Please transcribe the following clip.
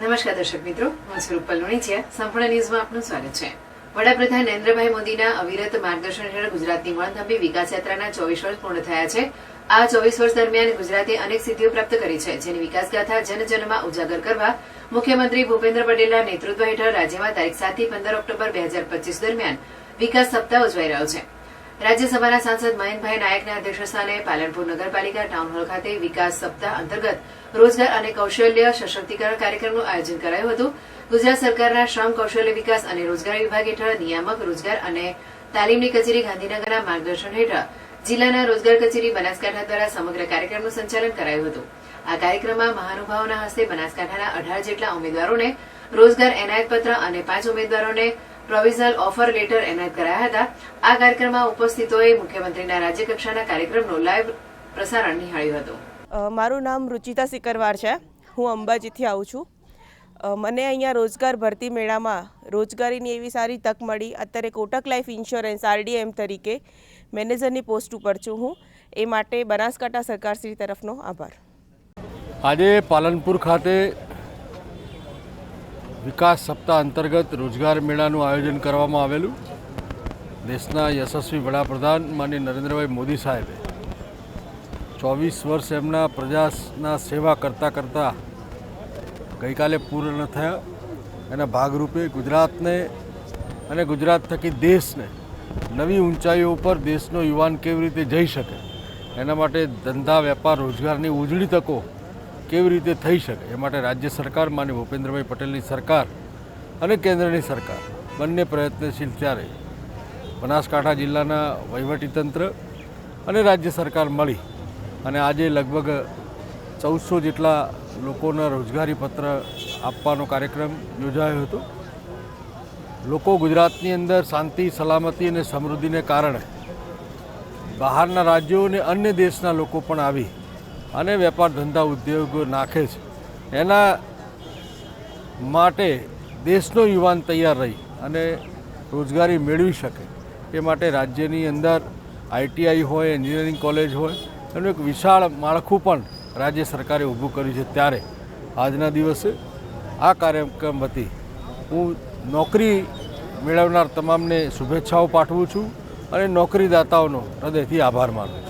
નમસ્કાર દર્શક મિત્રો, હું છું રૂપલ લુણીચિયા. સંપૂર્ણ ન્યૂઝમાં આપનું સ્વાગત છે. વડાપ્રધાન નરેન્દ્રભાઈ મોદીના અવિરત માર્ગદર્શન હેઠળ ગુજરાતની મણધંભી વિકાસ યાત્રાના ચોવીસ વર્ષ પૂર્ણ થયા છે. આ ચોવીસ વર્ષ દરમિયાન ગુજરાતે અનેક સિદ્ધિઓ પ્રાપ્ત કરી છે, જેની વિકાસગાથા જનજનમાં ઉજાગર કરવા મુખ્યમંત્રી ભૂપેન્દ્ર પટેલના નેતૃત્વ હેઠળ રાજ્યમાં તારીખ સાતથી પંદર ઓક્ટોબર બે દરમિયાન વિકાસ સપ્તાહ ઉજવાઈ રહ્યો છે. રાજ્યસભાના સાંસદ મહેનભાઈ નાયકના અધ્યક્ષસ્થાને પાલનપુર નગરપાલિકા ટાઉન ખાતે વિકાસ સપ્તાહ અંતર્ગત રોજગાર અને કૌશલ્ય સશક્તિકરણ કાર્યક્રમનું આયોજન કરાયું હતું. ગુજરાત સરકારના શ્રમ, કૌશલ્ય વિકાસ અને રોજગાર વિભાગ હેઠળ નિયામક, રોજગાર અને તાલીમની કચેરી ગાંધીનગરના માર્ગદર્શન હેઠળ જિલ્લાના રોજગાર કચેરી બનાસકાંઠા દ્વારા સમગ્ર કાર્યક્રમનું સંચાલન કરાયું હતું. આ કાર્યક્રમમાં મહાનુભાવોના હસ્તે બનાસકાંઠાના અઢાર જેટલા ઉમેદવારોને રોજગાર એનાયતપત્ર અને પાંચ ઉમેદવારોને પ્રોવિઝનલ ઓફર લેટર એનાયત કરાયા હતા. આ કાર્યક્રમમાં ઉપસ્થિતોએ મુખ્યમંત્રીના રાજ્યકક્ષાના કાર્યક્રમનો લાઈવ પ્રસારણ નિહાળ્યું હતું. મારું નામ રુચિતા સિકરવાર છે. હું અંબાજીથી આવું છું. મને અહીંયા રોજગાર ભરતી મેળામાં રોજગારીની એવી સારી તક મળી. અત્યારે કોટક લાઈફ ઇન્સ્યોરન્સ આરડીએમ તરીકે મેનેજરની પોસ્ટ ઉપર છું હું. એ માટે બનાસકાંઠા સરકારશ્રી તરફનો આભાર. આજે પાલનપુર ખાતે વિકાસ સપ્તાહ અંતર્ગત રોજગાર મેળાનું આયોજન કરવામાં આવેલું. દેશના યશસ્વી વડાપ્રધાન માનીય નરેન્દ્રભાઈ મોદી સાહેબે ચોવીસ વર્ષ એમના પ્રજાના સેવા કરતાં કરતાં ગઈકાલે પૂર્ણ થયા. એના ભાગરૂપે ગુજરાતને અને ગુજરાત થકી દેશને નવી ઊંચાઈઓ ઉપર દેશનો યુવાન કેવી રીતે જઈ શકે? એના માટે ધંધા, વેપાર, રોજગારની ઉજળી તકો કેવી રીતે થઈ શકે? એ માટે રાજ્ય સરકાર માની ભૂપેન્દ્રભાઈ પટેલની સરકાર અને કેન્દ્રની સરકાર બંને પ્રયત્નશીલ ત્યારે. બનાસકાંઠા જિલ્લાના વહીવટીતંત્ર અને રાજ્ય સરકાર મળી અને આજે લગભગ ચૌદસો જેટલા લોકોના રોજગારી પત્ર આપવાનો કાર્યક્રમ યોજાયો હતો. લોકો ગુજરાતની અંદર શાંતિ, સલામતી અને સમૃદ્ધિને કારણે બહારના રાજ્યો અને અન્ય દેશના લોકો પણ આવી અને વેપાર ધંધા ઉદ્યોગો નાખે છે. એના માટે દેશનો યુવાન તૈયાર રહી અને રોજગારી મેળવી શકે. એ માટે રાજ્યની અંદર આઈટીઆઈ હોય, એન્જિનિયરિંગ કોલેજ હોય, એનું એક વિશાળ માળખું પણ રાજ્ય સરકારે ઊભું કર્યું છે ત્યારે. આજના દિવસે આ કાર્યક્રમ વતી હું નોકરી મેળવનાર તમામને શુભેચ્છાઓ પાઠવું છું અને નોકરીદાતાઓનો હૃદયથી આભાર માનું છું.